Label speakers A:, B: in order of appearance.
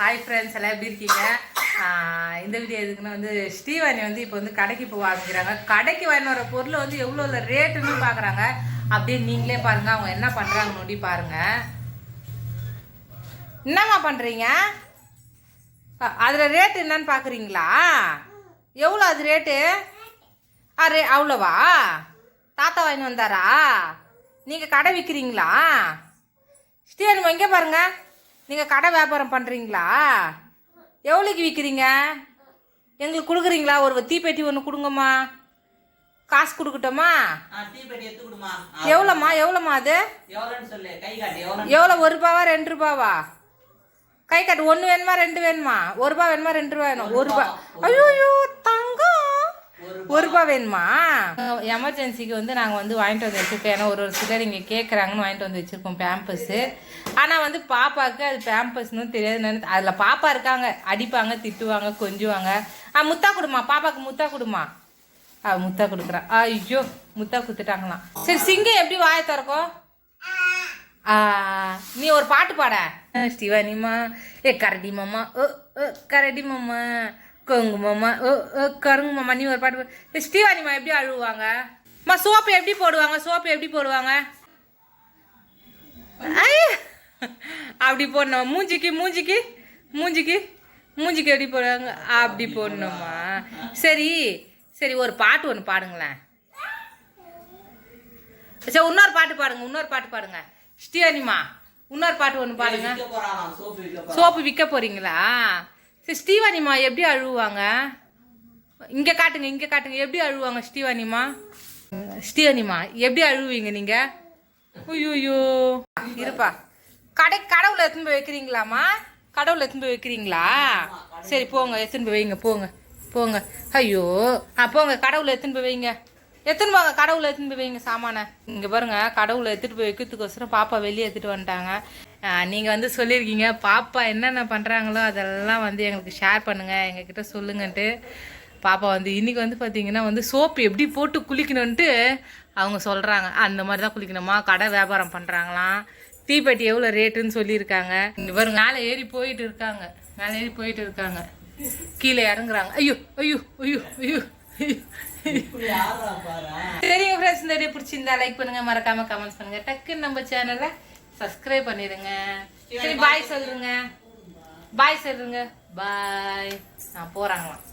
A: Hi friends எல்லாம் எப்படி இருக்கீங்க? இந்த வீடியோ எதுக்குன்னா வந்து ஸ்ரீவாணி வந்து இப்போ வந்து கடைக்கு போக ஆரம்பிக்கிறாங்க. கடைக்கு வாங்கின வர பொருள் வந்து எவ்வளோ ரேட்டுன்னு பார்க்குறாங்க அப்படியே நீங்களே பாருங்க அவங்க என்ன பண்ணுறாங்க நோண்டி பாருங்க. என்னம்மா பண்ணுறீங்க அதில் ரேட்டு என்னன்னு பார்க்குறீங்களா எவ்வளோ அது ரேட்டு ஆ ரே அவ்வளோவா? தாத்தா வாங்கி வந்தாரா? நீங்கள் கடை விற்கிறீங்களா ஸ்ரீவாணி எங்கே பாருங்கள் நீங்கள் கடை வியாபாரம் பண்ணுறீங்களா எவ்வளோக்கு விற்கிறீங்க எங்களுக்கு கொடுக்குறீங்களா? ஒரு தீப்பெட்டி ஒன்று கொடுங்கம்மா. காசு கொடுக்கட்டுமா? எவ்வளோம்மா எவ்வளோம்மா அது?
B: எவ்வளோ
A: ஒரு ரூபாவா ரெண்டு ரூபாவா? கை காட்டு. ஒன்று வேணுமா ரெண்டு வேணுமா? ஒரு ரூபா வேணுமா ரெண்டு ரூபா வேணும்? ஒரு ரூபா. ஐயோ ஐயோ தங்கம் ஒரு ரூபா வேணுமா? எமர்ஜென்சிக்கு வந்து நாங்கள் வந்து வாங்கிட்டு வந்து வச்சுருக்கோம். ஏன்னா ஒரு ஒரு சிலர் இங்கே கேட்குறாங்கன்னு வாங்கிட்டு வந்து வச்சுருக்கோம் பேம்பர்ஸு ஆனால் வந்து பாப்பாவுக்கு அது பேம்பஸ்னு தெரியாது. நினைத்து அதில் பாப்பா இருக்காங்க. அடிப்பாங்க திட்டுவாங்க கொஞ்சுவாங்க. ஆ முத்தா கொடுமா? பாப்பாவுக்கு முத்தா கொடுமா? ஆ முத்தா கொடுக்குறா. ஐயோ முத்தா கொடுத்துட்டாங்களாம். சரி சிங்கம் எப்படி வாயை திறக்கும்? ஆ, நீ ஒரு பாட்டு பாட. ஸ்ரீவாணிமா ஏ கரடி மாமா ஓ ஓ கரடி மாமா. கொங்கு மாமா ஓ ஓ கருங்கு மாமா நீ ஒரு பாட்டு பாடு. ஏ, ஸ்ரீவாணி மாமா எப்படி அழுவாங்க? அம்மா சோப்பு எப்படி போடுவாங்க? சோப்பு எப்படி போடுவாங்க! அப்படி போடணும்? மூஞ்சிக்கு மூஞ்சிக்கு மூஞ்சிக்கு மூஞ்சிக்கு எப்படி போடுவாங்க? அப்படி போடணுமா? சரி சரி ஒரு பாட்டு ஒன்று பாடுங்களேன். சரி இன்னொரு பாட்டு பாடுங்க இன்னொரு பாட்டு பாடுங்க. ஸ்ரீவாணிமா இன்னொரு பாட்டு ஒன்று பாடுங்க.
B: சோப்பு விற்க போறான்.
A: சோப்பு ஸ்ரீவாணிமா எப்படி அழுவாங்க இங்கே காட்டுங்க இங்கே காட்டுங்க. எப்படி அழுவாங்க ஸ்ரீவாணிமா? ஸ்ரீவாணிமா எப்படி அழுவீங்க நீங்கள் ஐயோ இருப்பா. கடை கடவுளை எத்தனை போய் வைக்கிறீங்களாம்மா? கடவுளை எடுத்துன்னு போய் வைக்கிறீங்களா? சரி போங்க எடுத்துன்னு போய் வைங்க போங்க போங்க. ஐயோ. ஆ போங்க கடவுளை எடுத்துன்னு போய் வைங்க. எத்தனை போங்க கடவுளை எத்தனை போய் வைங்க சாமானை. இங்கே பாருங்க கடவுளை எடுத்துகிட்டு போய் வைக்கிறதுக்கோசரம் பாப்பா வெளியே எடுத்துகிட்டு வந்துட்டாங்க. நீங்கள் வந்து சொல்லியிருக்கீங்க பாப்பா என்னென்ன பண்ணுறாங்களோ அதெல்லாம் வந்து எங்களுக்கு ஷேர் பண்ணுங்கள் எங்ககிட்ட சொல்லுங்கன்ட்டு. பாப்பா வந்து இன்னைக்கு வந்து பார்த்தீங்கன்னா வந்து சோப்பு எப்படி போட்டு குளிக்கணுன்ட்டு அவங்க சொல்கிறாங்க அந்த மாதிரி தான் குளிக்கணுமா? கடை வியாபாரம் பண்ணுறாங்களாம் தீப்பெட்டி எவ்வளோ ரேட்டுன்னு சொல்லியிருக்காங்க. இங்கே பாருங்க மேலே ஏறி போயிட்டு இருக்காங்க. மேலே ஏறி போயிட்டு இருக்காங்க. கீழே இறங்குறாங்க. ஐயோ ஐயோ ஐயோ ஐயோ. சரிங்க ஃப்ரெண்ட்ஸ் இந்த வீடியோ பிடிச்சிருந்தா லைக் பண்ணுங்க. மறக்காம கமெண்ட்ஸ் பண்ணுங்க. டக்குன்னு நம்ம சேனலை சப்ஸ்கிரைப் பண்ணிடுங்க. சரி பாய் சொல்லுங்க. பாய் சொல்லுங்க. பாய் நான் போறாங்களாம்.